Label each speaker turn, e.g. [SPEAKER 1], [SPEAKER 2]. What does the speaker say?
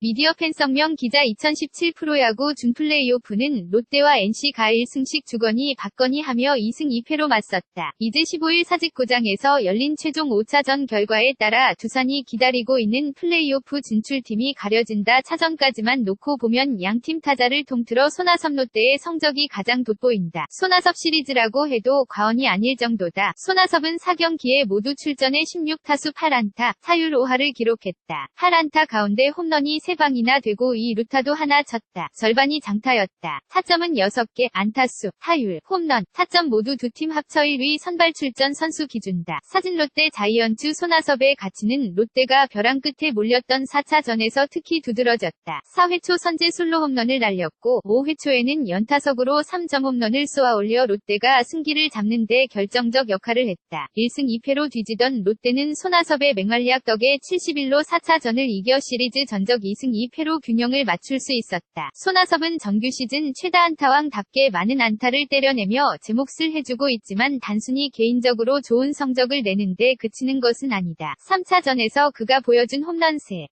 [SPEAKER 1] 미디어 팬성명 기자 2017 프로야구 준플레이오프는 롯데와 NC 가 1승씩 주거니 받거니 하며 2승 2패로 맞섰다. 이제 15일 사직고장에서 열린 최종 5차전 결과에 따라 두산이 기다리고 있는 플레이오프 진출팀이 가려진다. 차전까지만 놓고 보면 양팀 타자를 통틀어 손아섭 롯데의 성적이 가장 돋보인다. 손아섭 시리즈라고 해도 과언이 아닐 정도다. 손아섭은 4경기에 모두 출전해 16타수 8안타, 타율 5할을 기록했다. 8안타 가운데 홈런이 3방이나 되고 2루타도 하나 쳤다. 절반이 장타였다. 타점은 6개, 안타수, 타율, 홈런, 타점 모두 두 팀 합쳐 1위 선발 출전 선수 기준다. 사진 롯데 자이언츠 손아섭의 가치는 롯데가 벼랑 끝에 몰렸던 4차전에서 특히 두드러졌다. 4회 초 선제 솔로 홈런을 날렸고 5회 초에는 연타석으로 3점 홈런을 쏘아 올려 롯데가 승기를 잡는 데 결정적 역할을 했다. 1승 2패로 뒤지던 롯데는 손아섭의 맹활약 덕에 71로 4차전을 이겨 시리즈 전적 2승 2패로 균형을 맞출 수 있었다. 손아섭은 정규 시즌 최다 안타왕답게 많은 안타를 때려내며 제 몫을 해주고 있지만 단순히 개인적으로 좋은 성적을 내는데 그치는 것은 아니다. 3차전에서 그가 보여준 홈런 세,